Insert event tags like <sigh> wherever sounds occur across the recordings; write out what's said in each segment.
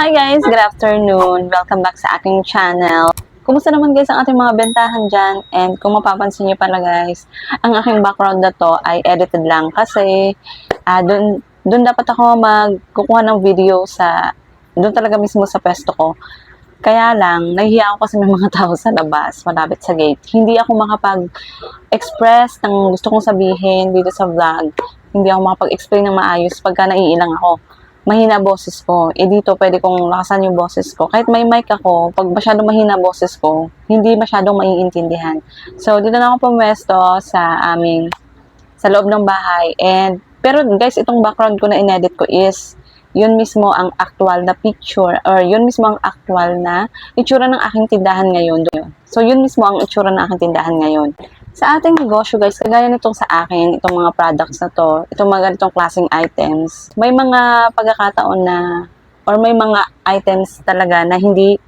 Hi guys, good afternoon. Welcome back sa aking channel. Kumusta naman guys ang ating mga bentahan dyan? And kung mapapansin nyo pala guys, ang aking background na to ay edited lang kasi ah dun, dun dapat ako magkukuha ng video sa, dun talaga mismo sa pesto ko. Kaya lang, nahihiya ako kasi may mga <laughs> tao sa labas, malapit sa gate. Hindi ako makapag-express ng gusto kong sabihin dito sa vlog. Hindi ako makapag-explain ng maayos pagka naiilang ako mahina boses ko. Eh dito, pwede kong lakasan yung boses ko. Kahit may mic ako, pag masyadong mahina boses ko, hindi masyadong maiintindihan. So, dito na ako pumwesto sa aming, sa loob ng bahay. And, pero guys, itong background ko na inedit ko is, yun mismo ang actual na picture, or yun mismo ang actual na itsura ng aking tindahan ngayon. So, yun mismo ang itsura ng aking tindahan ngayon. Sa ating negosyo guys, kagaya nitong sa akin, itong mga products na to, itong mga ganitong klaseng items, may mga pagkakataon na, or may mga items talaga na hindi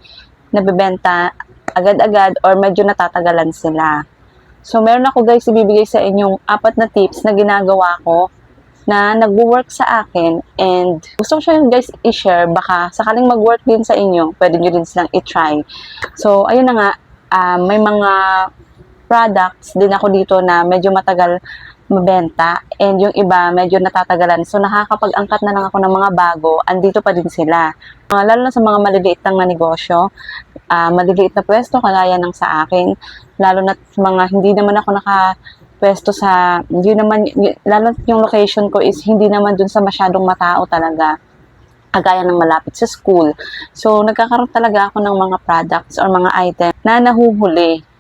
nabebenta agad-agad or medyo natatagalan sila. So, meron ako guys ibibigay sa inyong apat na tips na ginagawa ko na nagwo-work sa akin and gusto ko siya guys i-share baka sakaling mag-work din sa inyo, pwede nyo din silang i-try. So, ayun na nga, ah, may mga products din ako dito na medyo matagal mabenta and yung iba medyo natatagalan. So nakakapag-angkat na lang ako ng mga bago, andito pa din sila. Uh, lalo na sa mga maliliit lang na negosyo, uh, maliliit na pwesto kagaya ng sa akin, lalo na mga hindi naman ako naka pwesto sa, hindi naman, lalo na yung location ko is hindi naman dun sa masyadong matao talaga kagaya ng malapit sa school. So, nagkakaroon talaga ako ng mga products or mga items na nahuhuli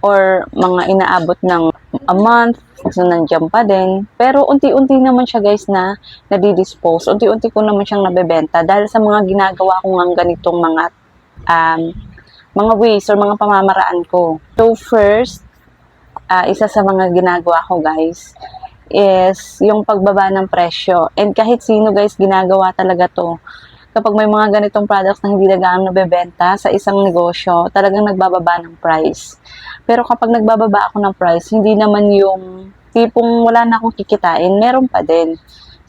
or mga inaabot ng a month, so nandiyan pa din. Pero unti-unti naman siya guys na nadidispose. Unti-unti ko naman siyang nabebenta dahil sa mga ginagawa ko ng ganitong mga um, mga ways or mga pamamaraan ko. So first, uh, isa sa mga ginagawa ko guys is yung pagbaba ng presyo. And kahit sino guys ginagawa talaga to kapag may mga ganitong products na hindi na gaano nabebenta sa isang negosyo, talagang nagbababa ng price. Pero kapag nagbababa ako ng price, hindi naman yung tipong wala na akong kikitain, meron pa din.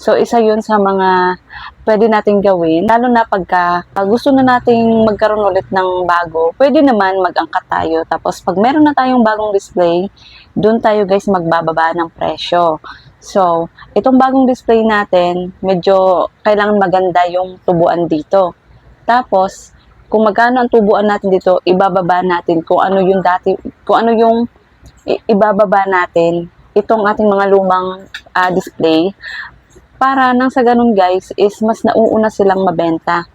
So, isa yun sa mga pwede nating gawin. Lalo na pagka pag gusto na nating magkaroon ulit ng bago, pwede naman mag-angkat tayo. Tapos, pag meron na tayong bagong display, doon tayo guys magbababa ng presyo. So, itong bagong display natin, medyo kailangan maganda yung tubuan dito. Tapos, kung magkano ang tubuan natin dito, ibababa natin kung ano yung dati, kung ano yung ibababa natin itong ating mga lumang uh, display para nang sa ganun guys is mas nauuna silang mabenta.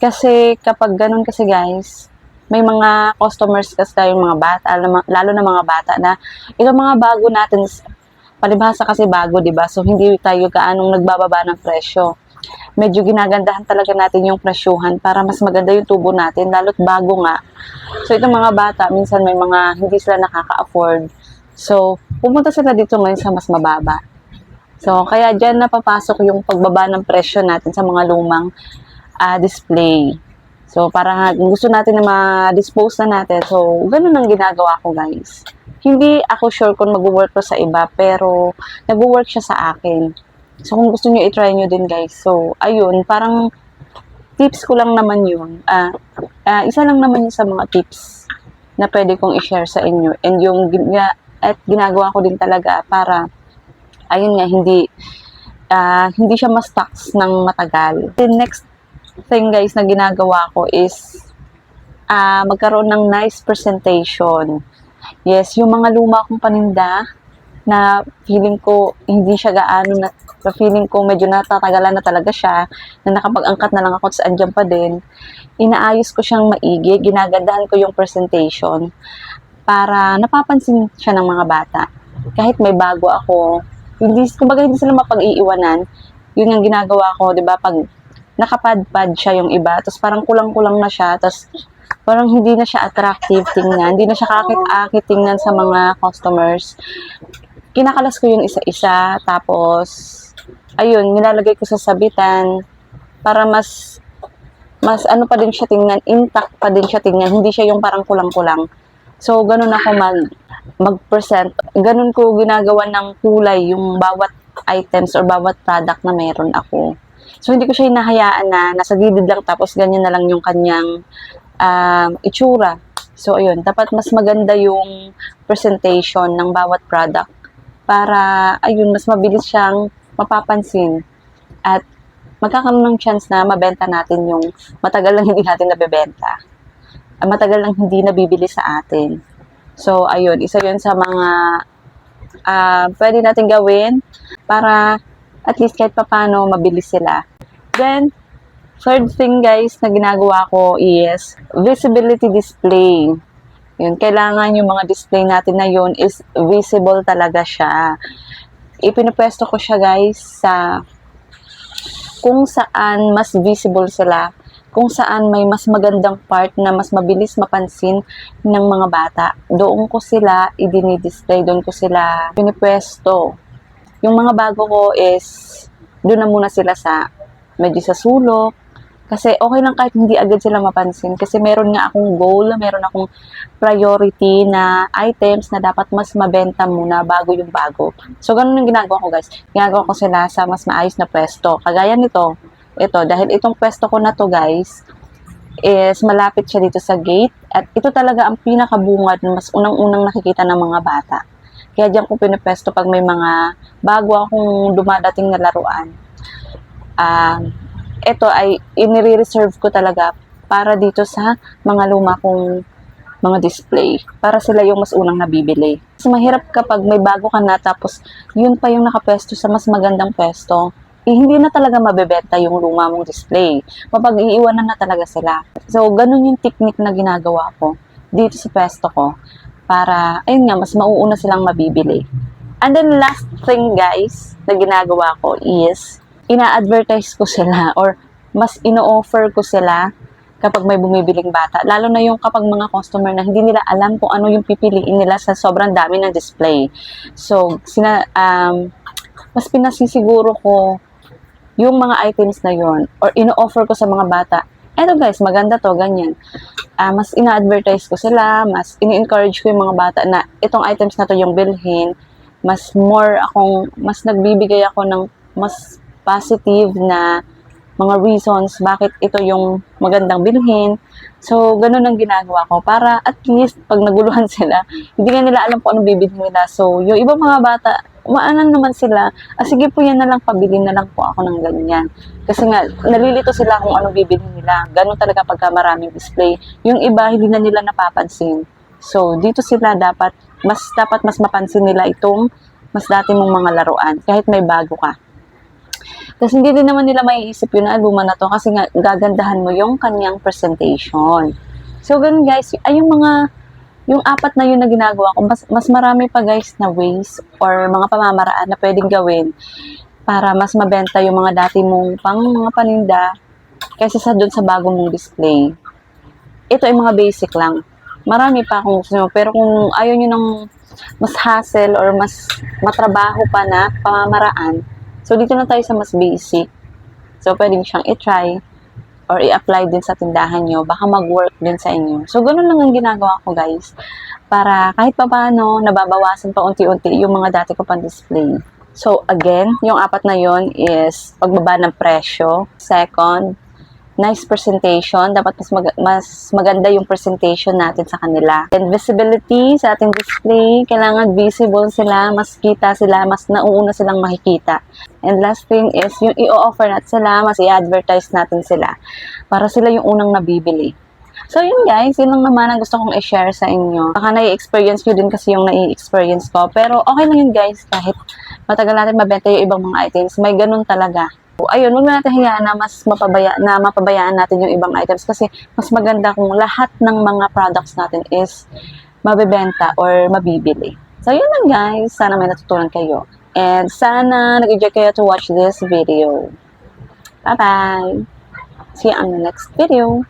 Kasi kapag ganun kasi guys, may mga customers kasi tayong mga bata, lalo na mga bata na itong mga bago natin palibhasa kasi bago, 'di ba? So hindi tayo gaanong nagbababa ng presyo. Medyo ginagandahan talaga natin yung presyuhan para mas maganda yung tubo natin, lalo't bago nga. So itong mga bata, minsan may mga hindi sila nakaka-afford. So pumunta sila dito ngayon sa mas mababa. So kaya diyan napapasok yung pagbaba ng presyo natin sa mga lumang uh, display. So, para gusto natin na ma-dispose na natin. So, ganun ang ginagawa ko, guys hindi ako sure kung mag-work ko sa iba, pero nag-work siya sa akin. So, kung gusto niyo i-try niyo din, guys. So, ayun, parang tips ko lang naman yun. Uh, uh, isa lang naman yun sa mga tips na pwede kong i-share sa inyo. And yung at ginagawa ko din talaga para, ayun nga, hindi, uh, hindi siya ma-stocks ng matagal. The next thing, guys, na ginagawa ko is uh, magkaroon ng nice presentation. Yes, yung mga luma kong paninda na feeling ko hindi siya gaano na feeling ko medyo natatagalan na talaga siya na nakapag-angkat na lang ako sa andyan pa din inaayos ko siyang maigi. Ginagandahan ko yung presentation para napapansin siya ng mga bata. Kahit may bago ako hindi kumbaga hindi sila mapag-iiwanan. Yun yung ginagawa ko 'di ba? Pag nakapadpad siya yung iba tapos parang kulang-kulang na siya tapos parang hindi na siya attractive tingnan, hindi na siya kakit-akit tingnan sa mga customers. Kinakalas ko yung isa-isa, tapos, ayun, nilalagay ko sa sabitan para mas, mas ano pa din siya tingnan, intact pa din siya tingnan, hindi siya yung parang kulang-kulang. So, ganun ako mag, mag-present. Ganun ko ginagawa ng kulay yung bawat items or bawat product na meron ako. So, hindi ko siya hinahayaan na nasa gilid lang tapos ganyan na lang yung kanyang um, itsura. So, ayun, dapat mas maganda yung presentation ng bawat product para, ayun, mas mabilis siyang mapapansin at magkakaroon ng chance na mabenta natin yung matagal lang hindi natin nabebenta. Matagal lang hindi nabibili sa atin. So, ayun, isa yun sa mga ah pwede natin gawin para at least kahit papano mabilis sila. Then, third thing guys na ginagawa ko is visibility display. Yun, kailangan yung mga display natin na yun is visible talaga siya. Ipinapwesto ko siya guys sa kung saan mas visible sila, kung saan may mas magandang part na mas mabilis mapansin ng mga bata. Doon ko sila i-display, doon ko sila pinipwesto. Yung mga bago ko is doon na muna sila sa medyo sa sulok. Kasi okay lang kahit hindi agad sila mapansin. Kasi meron nga akong goal, meron akong priority na items na dapat mas mabenta muna bago yung bago. So, ganun yung ginagawa ko guys. Ginagawa ko sila sa mas maayos na pwesto. Kagaya nito, ito, dahil itong pwesto ko na to guys, is malapit siya dito sa gate. At ito talaga ang pinakabungad na mas unang-unang nakikita ng mga bata. Kaya diyan ko pinipwesto pag may mga bago akong dumadating na laruan. Um, ito ay inire-reserve ko talaga para dito sa mga luma kong mga display para sila yung mas unang nabibili. Mas mahirap kapag may bago ka na tapos yun pa yung nakapwesto sa mas magandang pwesto. Eh, hindi na talaga mabebenta yung luma mong display. Mapag-iiwanan na talaga sila. So, ganun yung technique na ginagawa ko dito sa pwesto ko para, ayun nga, mas mauuna silang mabibili. And then last thing guys na ginagawa ko is ina-advertise ko sila or mas ino-offer ko sila kapag may bumibiling bata. Lalo na yung kapag mga customer na hindi nila alam kung ano yung pipiliin nila sa sobrang dami ng display. So, sina, um, mas pinasisiguro ko yung mga items na yon or ino-offer ko sa mga bata. Eto guys, maganda to, ganyan. Ah, mas ina-advertise ko sila, mas ini-encourage ko yung mga bata na itong items na to yung bilhin. Mas more akong, mas nagbibigay ako ng mas positive na mga reasons bakit ito yung magandang bilhin. So, ganun ang ginagawa ko para at least pag naguluhan <laughs> sila, hindi nga nila alam kung anong bibilhin nila. So, yung ibang mga bata, umaanan naman sila, ah, sige po yan na lang, pabili na lang po ako ng ganyan. Kasi nga, nalilito sila kung anong bibilhin nila. Ganun talaga pagka maraming display. Yung iba, hindi na nila napapansin. So, dito sila dapat, mas dapat mas mapansin nila itong mas dati mong mga laruan, kahit may bago ka. Kasi hindi din naman nila maiisip yun na albuma na to kasi nga gagandahan mo yung kanyang presentation. So, ganun guys, ay yung mga, yung apat na yun na ginagawa ko, mas, mas marami pa guys na ways or mga pamamaraan na pwedeng gawin para mas mabenta yung mga dati mong pang mga paninda kaysa sa doon sa bago mong display. Ito ay mga basic lang. Marami pa akong gusto nyo, pero kung ayaw nyo ng mas hassle or mas matrabaho pa na pamamaraan, So, dito na tayo sa mas basic. So, pwedeng siyang i-try or i-apply din sa tindahan nyo. Baka mag-work din sa inyo. So, ganun lang ang ginagawa ko, guys. Para kahit pa paano, nababawasan pa unti-unti yung mga dati ko pang display. So, again, yung apat na yon is pagbaba ng presyo. Second, nice presentation. Dapat mas, mag- mas maganda yung presentation natin sa kanila. And visibility sa ating display. Kailangan visible sila, mas kita sila, mas nauuna silang makikita. And last thing is, yung i-offer natin sila, mas i-advertise natin sila. Para sila yung unang nabibili. So, yun guys, yun lang naman ang gusto kong i-share sa inyo. Baka nai-experience nyo din kasi yung nai-experience ko. Pero okay lang yun guys, kahit matagal natin mabenta yung ibang mga items, may ganun talaga. Ayun, huwag na natin hayaan na mas mapabaya, na mapabayaan natin yung ibang items kasi mas maganda kung lahat ng mga products natin is mabebenta or mabibili. So, yun lang guys. Sana may natutunan kayo. And sana nag-enjoy kayo to watch this video. Bye-bye! See you on the next video.